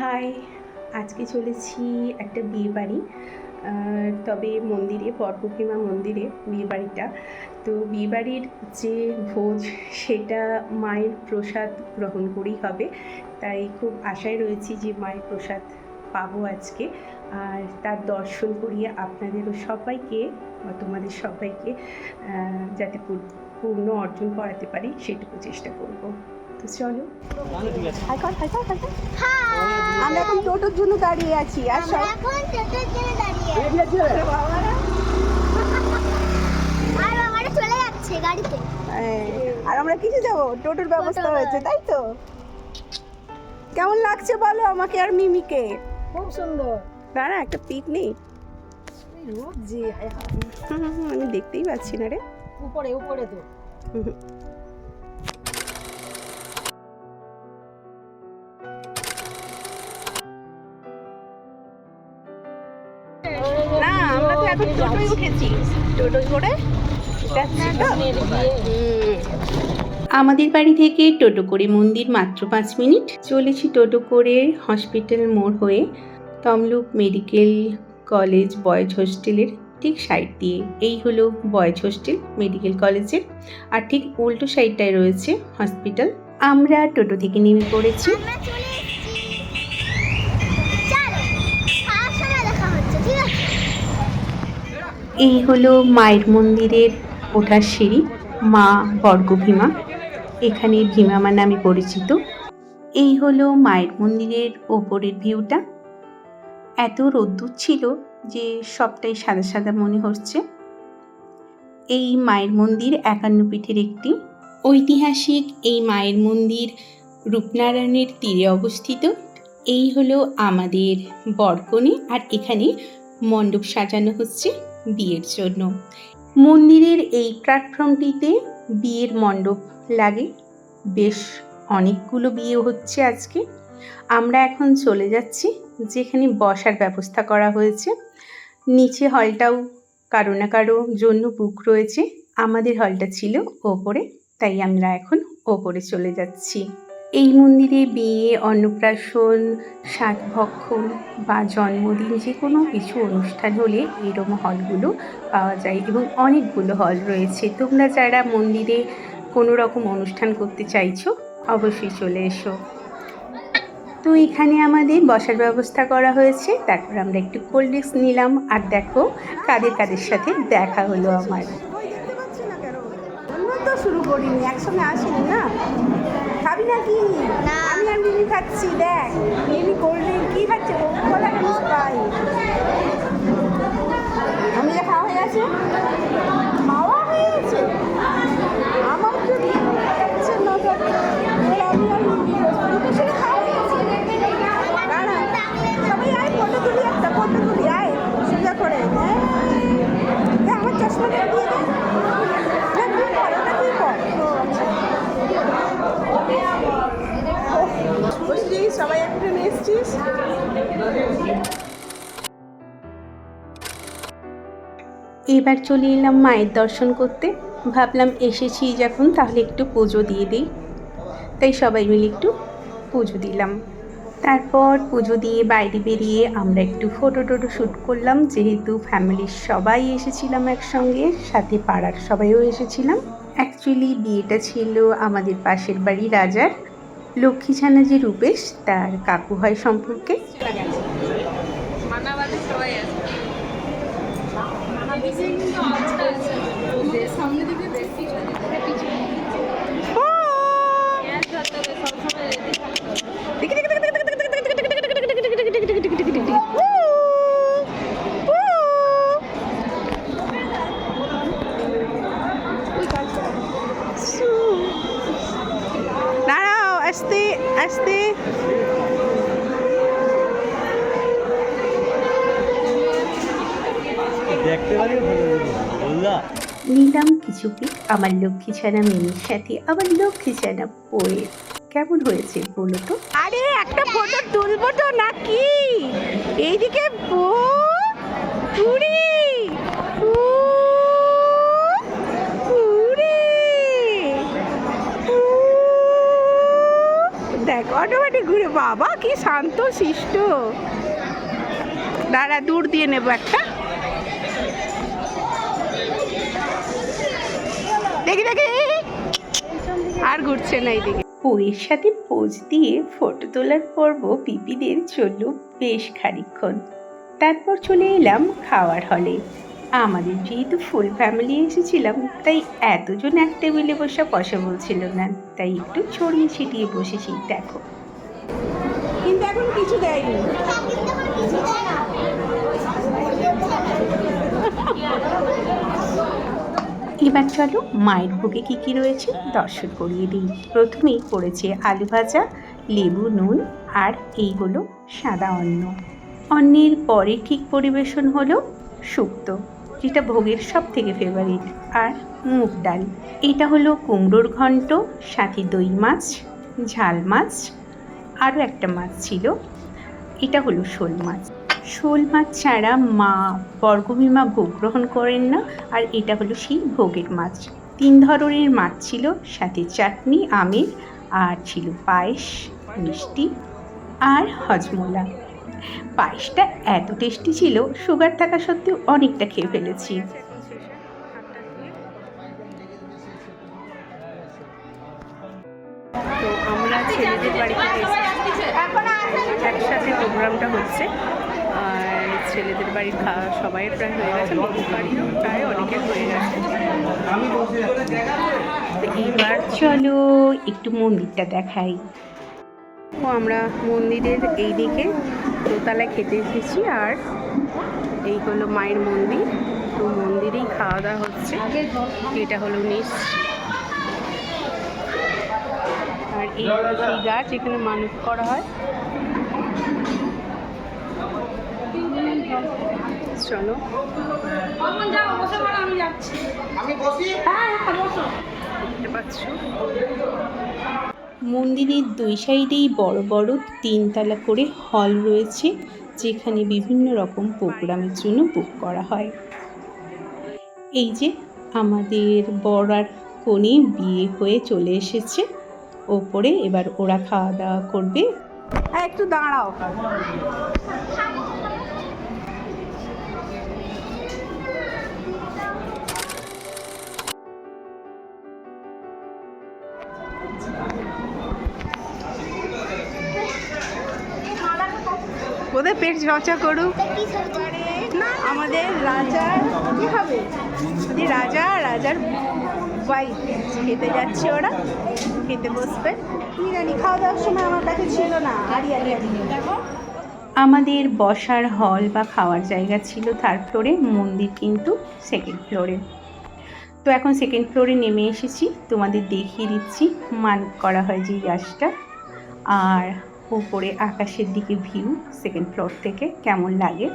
High, আজকে চলেছি একটা বিয়ে বাড়ি তবে মন্দিরে বরপূর্ণিমা মন্দিরে বিয়ে বাড়িটা। তো বিয়ে বাড়ির যে ভোজ, সেটা মায়ের প্রসাদ গ্রহণ করেই হবে। তাই খুব আশায় রয়েছি যে মায়ের প্রসাদ পাবো আজকে। আর তার দর্শন করিয়ে আপনাদেরও সবাইকে বা তোমাদের সবাইকে যাতে পূর্ণ অর্জন করাতে পারি, সেটুকু চেষ্টা করব। তো চলো। আমরা এখন টোটোর জন্য দাঁড়িয়ে আছি আর আমরা সব এখন টোটোর জন্য দাঁড়িয়ে আছি। আর আমারা চলে যাচ্ছে গাড়িতে। হ্যাঁ, আর আমরা কিছু যাব? টোটোর ব্যবস্থা হয়েছে তাই তো? কেমন লাগছে বলো আমাকে আর মিমিকে? খুব সুন্দর। না না একটা হায় হায়। আমি দেখতেই পাচ্ছি না রে। উপরে উপরে তো। এখন টোটোয় করে। আমাদের বাড়ি থেকে টোটো করে মন্দির মাত্র পাঁচ মিনিট। চলেছি টোটো করে হসপিটাল মোড় হয়ে তমলুক মেডিকেল কলেজ বয়েজ হোস্টেলের ঠিক সাইড দিয়ে। এই হলো বয়েজ হোস্টেল, মেডিকেল কলেজের। আর ঠিক উল্টো সাইডটায় রয়েছে হসপিটাল। আমরা টোটো থেকে নেমে পড়েছি। এই হলো মায়ের মন্দিরের ওঠার সিঁড়ি, মা বর্গভীমা। এখানে ভীমামা নামে পরিচিত। এই হলো মায়ের মন্দিরের ওপরের ভিউটা। এত রোদ্দুর ছিল যে সবটাই সাদা সাদা মনে হচ্ছে। এই মায়ের মন্দির একান্ন পীঠের একটি। ঐতিহাসিক এই মায়ের মন্দির রূপনারায়ণের তীরে অবস্থিত। এই হলো আমাদের বরকনে আর এখানে মণ্ডপ সাজানো হচ্ছে। বিয়ের জন্য। মন্দিরের এই প্ল্যাটফর্মটিতে বিয়ের মণ্ডপ লাগে। বেশ অনেকগুলো বিয়ে হচ্ছে আজকে। আমরা এখন চলে যাচ্ছি, যেখানে বসার ব্যবস্থা করা হয়েছে। নিচে হলটাও কারও না কারও জন্য বুক রয়েছে। আমাদের হলটা ছিল ওপরে, তাই আমরা এখন ওপরে চলে যাচ্ছি। এই মন্দিরে বিয়ে, অন্নপ্রাশন সাতভক্ষণ বা জন্মদিন যে কোনো কিছু অনুষ্ঠান হলে এরকম হলগুলো পাওয়া যায় এবং অনেকগুলো হল রয়েছে। তোমরা যারা মন্দিরে কোনো রকম অনুষ্ঠান করতে চাইছো, অবশ্যই চলে এসো। তো এখানে আমাদের বসার ব্যবস্থা করা হয়েছে। তারপর আমরা একটু কোল্ড ড্রিঙ্কস নিলাম আর দেখো কাদের কাদের সাথে দেখা হলো আমার। শুরু করিনি একসঙ্গে আসিনি না? খাবি নাকি? না। আমি আর মিমি খাচ্ছি দেখ। মিমি কোল্ড ড্রিঙ্ক কি খাচ্ছে? কোকোকোলা কোলা পাই আমি যা খাওয়া হয়ে গেছে? এবার চলে এলাম মায়ের দর্শন করতে। ভাবলাম এসেছি যখন, তাহলে একটু পুজো দিয়ে দিই। তাই সবাই মিলে একটু পুজো দিলাম। তারপর পুজো দিয়ে বাইরে বেরিয়ে আমরা একটু ফটো টোটো শ্যুট করলাম। যেহেতু ফ্যামিলির সবাই এসেছিলাম একসঙ্গে, সাথে পাড়ার সবাইও এসেছিলাম। অ্যাকচুয়ালি বিয়েটা ছিল আমাদের পাশের বাড়ি রাজার, লক্ষ্মী ছানা যে রূপেশ, তার কাকু হয় সম্পর্কে। সবাই আছে। সামনে দিকে বেশি দাঁড়াও আস্তে আস্তে দেখতে পারি বললা কিছু আমার লক্ষ্মী ছানা মেয়ের সাথে আমার লক্ষ্মী ছানা বইয়ের কেমন হয়েছে বলো তো? আরে, একটা ফটো তুলবো তো নাকি? এইদিকে দেখ, অটোমেটিক ঘুরে, বাবা, কি শান্ত, শিষ্ট। দাঁড়া, দূর দিয়ে নেব একটা। দেখি দেখি। আর ঘুরছে না এইদিকে বইয়ের সাথে পোজ দিয়ে ফটো তোলার পর্ব পিপিদের চলল বেশ খানিক্ষণ তারপর চলে এলাম খাওয়ার হলে। আমাদের যেহেতু ফুল ফ্যামিলি এসেছিলাম তাই এতজন এক টেবিলে বসে পসিবল ছিল না। তাই একটু ছড়িয়ে ছিটিয়ে বসেছি দেখো। কিন্তু এখন কিছু দেয়নি কিন্তু আমার কিছু দেয় না এবার চলো মায়ের ভোগে কী কী রয়েছে দর্শন করিয়ে দিই। প্রথমেই পড়েছে আলু ভাজা, লেবু, নুন, আর এই হলো সাদা অন্ন। অন্নের পরে ঠিক পরিবেশন হলো শুক্তো, যেটা ভোগের সব থেকে ফেভারিট আর মুগ ডাল। এটা হলো কুমড়োর ঘন্ট, সাথে দই মাছ, ঝাল মাছ, আরও একটা মাছ ছিল, এটা হলো শোল মাছ। শোল মাছ ছাড়া মা বর্গভীমা ভোগ গ্রহণ করেন না, আর এটা হলো সেই ভোগের মাছ। তিন ধরনের মাছ ছিল, সাথে চাটনি, আমের, আর ছিল পায়েস, মিষ্টি, আর হজমোলা। পায়েসটা এত টেস্টি ছিল, সুগার থাকা সত্ত্বেও অনেকটা খেয়ে ফেলেছি। আমরা ছেলেদের বাড়ি থেকে এসেছি একসাথে প্রোগ্রামটা হচ্ছে। ছেলেদের বাড়ির খাওয়া সবাই প্রায় হয়ে গেছে প্রায় অনেকের হয়ে গেছে। এবার চলো একটু মন্দিরটা দেখাই। ও আমরা মন্দিরের এই দিকে দোতলায় খেতে এসেছি আর এই হলো মায়ের মন্দির। তো মন্দিরেই খাওয়া দাওয়া হচ্ছে। এটা হলো নিচ। আর এই গাছ এখানে মানুষ করা হয়। চলো। দেখতে পাচ্ছ? মন্দিরের দুই সাইডেই বড় বড় তিনতলা করে হল রয়েছে যেখানে বিভিন্ন রকম প্রোগ্রামের জন্য বুক করা হয়। এই যে আমাদের বর আর কনে বিয়ে হয়ে চলে এসেছে। ওপরে এবার ওরা খাওয়া দাওয়া করবে। একটু দাঁড়াও। পেট চর্চা করুক। না আমাদের রাজার কি হবে? রাজা, রাজার ওয়াইফ খেতে যাচ্ছে ওরা, খেতে বসবে। কি জানি খাওয়া দাওয়ার সময় আমার কাছে ছিল না। আরি আরি আরি আমাদের বসার হল বা খাওয়ার জায়গা ছিল থার্ড ফ্লোরে মন্দির কিন্তু সেকেন্ড ফ্লোরে তো এখন সেকেন্ড ফ্লোরে নেমে এসেছি। তোমাদের দেখিয়ে দিচ্ছি। মান করা হয় যে গ্যাসটা আর উপরে আকাশের দিকে ভিউ সেকেন্ড ফ্লোর থেকে কেমন লাগে?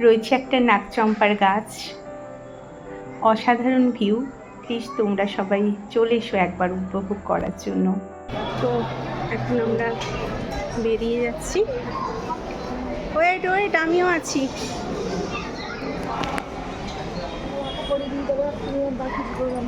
রয়েছে একটা নাকচম্পার গাছ, অসাধারণ ভিউ প্লিজ তোমরা সবাই চলে এসো একবার উপভোগ করার জন্য। তো এখন আমরা বেরিয়ে যাচ্ছি। ওয়েট ওয়েট আমিও আছি। বাকি প্রোগ্রাম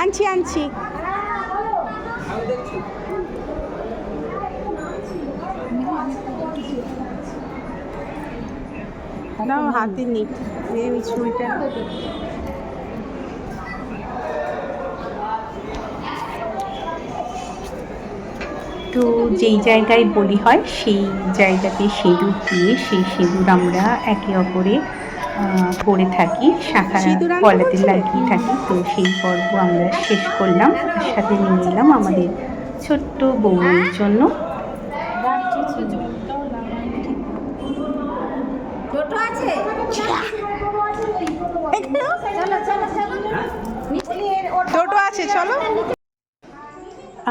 আনছি আনছি। হাতে তো যেই জায়গায় বলি হয়, সেই জায়গাতে সিঁদুর দিয়ে, সেই সিঁদুর আমরা একে অপরে করে থাকি শাখা গলাতে লাগিয়ে থাকি। তো সেই পর্ব আমরা শেষ করলাম। আর সাথে নিয়ে এলাম আমাদের ছোট্ট বউয়ের জন্য। আছে? টোটো আছে চলো।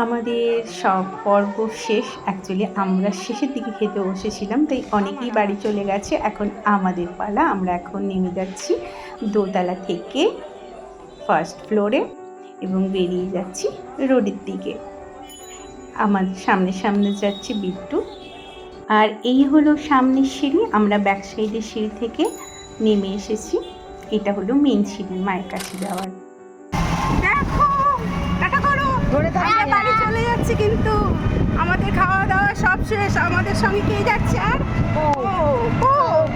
আমাদের সব পর্ব শেষ। অ্যাকচুয়ালি আমরা শেষের দিকে খেতে বসেছিলাম, তাই অনেকেই বাড়ি চলে গেছে। এখন আমাদের পালা, আমরা এখন নেমে যাচ্ছি দোতলা থেকে ফার্স্ট ফ্লোরে এবং বেরিয়ে যাচ্ছি রোডের দিকে। আমার সামনে সামনে যাচ্ছে বিট্টু। আর এই হলো সামনের সিঁড়ি, আমরা ব্যাক সাইডের সিঁড়ি থেকে নেমে এসেছি। এটা হলো মেন সিঁড়ি, মায়ের কাছে যাওয়ার। ধরে ধরে আমরা বাড়ি চলে যাচ্ছি কিন্তু আমাদের খাওয়া দাওয়া সব শেষ। আমাদের সঙ্গে কে যাচ্ছে আর? ও। ও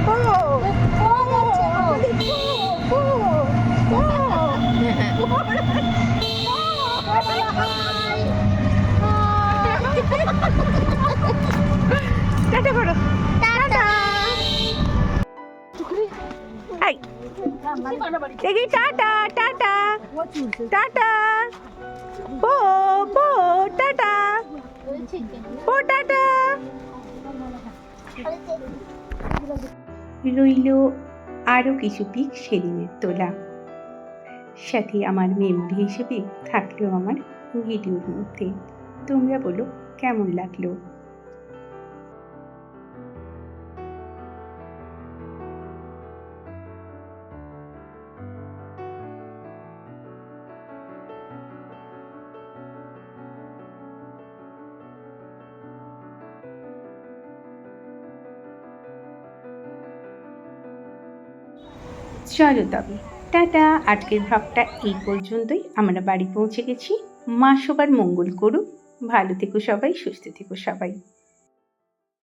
ও টাটা করো। টাটা। Tata tata. বো পো, টাটা। বো টাটা। রইল আরও কিছু পিক সেদিনের তোলা। সাথে আমার মেমোরি হিসেবে থাকল আমার ভিডিওর মধ্যে। তোমরা বলো, কেমন লাগল? চলো তবে। টাটা, আজকের ভাবটা এই পর্যন্তই। আমরা বাড়ি পৌঁছে গেছি। মা সবার মঙ্গল করুক। ভালো থেকো সবাই, সুস্থ থেকো সবাই।